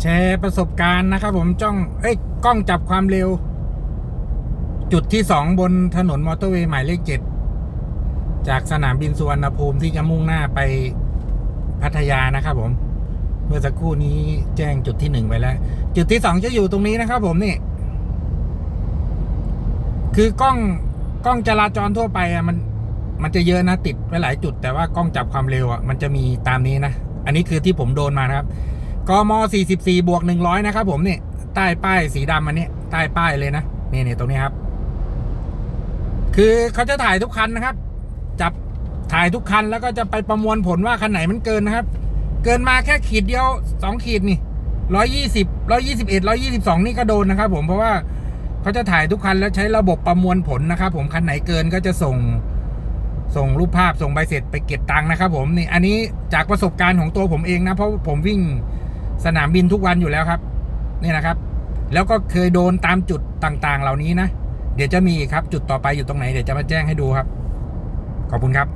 แชร์ประสบการณ์นะครับผมจ้องเอ้ยกล้องจับความเร็ว จุดที่สองบนถนนมอเตอร์เวย์หมายเลขเจ็ดจากสนามบินสุวรรณภูมิที่จะมุ่งหน้าไปพัทยานะครับผม เมื่อสักครู่นี้แจ้งจุดที่หนึ่งไปแล้ว จุดที่สองจะอยู่ตรงนี้นะครับผมนี่ คือกล้องกล้องจราจรทั่วไปอะมัน มันจะเยอะนะติดไว้หลายจุด แต่ว่ากล้องจับความเร็วอะมันจะมีตามนี้นะ อันนี้คือที่ผมโดนมานะครับ กม44บวก100นะครับผมนี่ใต้ป้ายสีดำอันนี้ใต้ป้ายเลยนะนี่นี่ตรงนี้ครับ คือเขาจะถ่ายทุกคันนะครับ จับถ่ายทุกคันแล้วก็จะไปประมวลผลว่าคันไหนมันเกินนะครับ เกินมาแค่ขีดเดียวสองขีดนี่ร้อยยี่สิบร้อยยี่สิบเอ็ดร้อยี่สิบสองนี่ก็โดนนะครับผมเพราะว่าเขาจะถ่ายทุกคันแล้วใช้ระบบประมวลผลนะครับผมคันไหนเกินก็จะส่งส่งรูปภาพส่งใบเสร็จไปเก็บตังค์นะครับผมนี่อันนี้จากประสบการณ์ของตัวผมเองนะเพราะผมวิ่ง สนามบินทุกวันอยู่แล้วครับนี่นะครับ แล้วก็เคยโดนตามจุดต่างๆ เหล่านี้นะ เดี๋ยวจะมีครับจุดต่อไปอยู่ตรงไหนเดี๋ยวจะมาแจ้งให้ดูครับ ขอบคุณครับ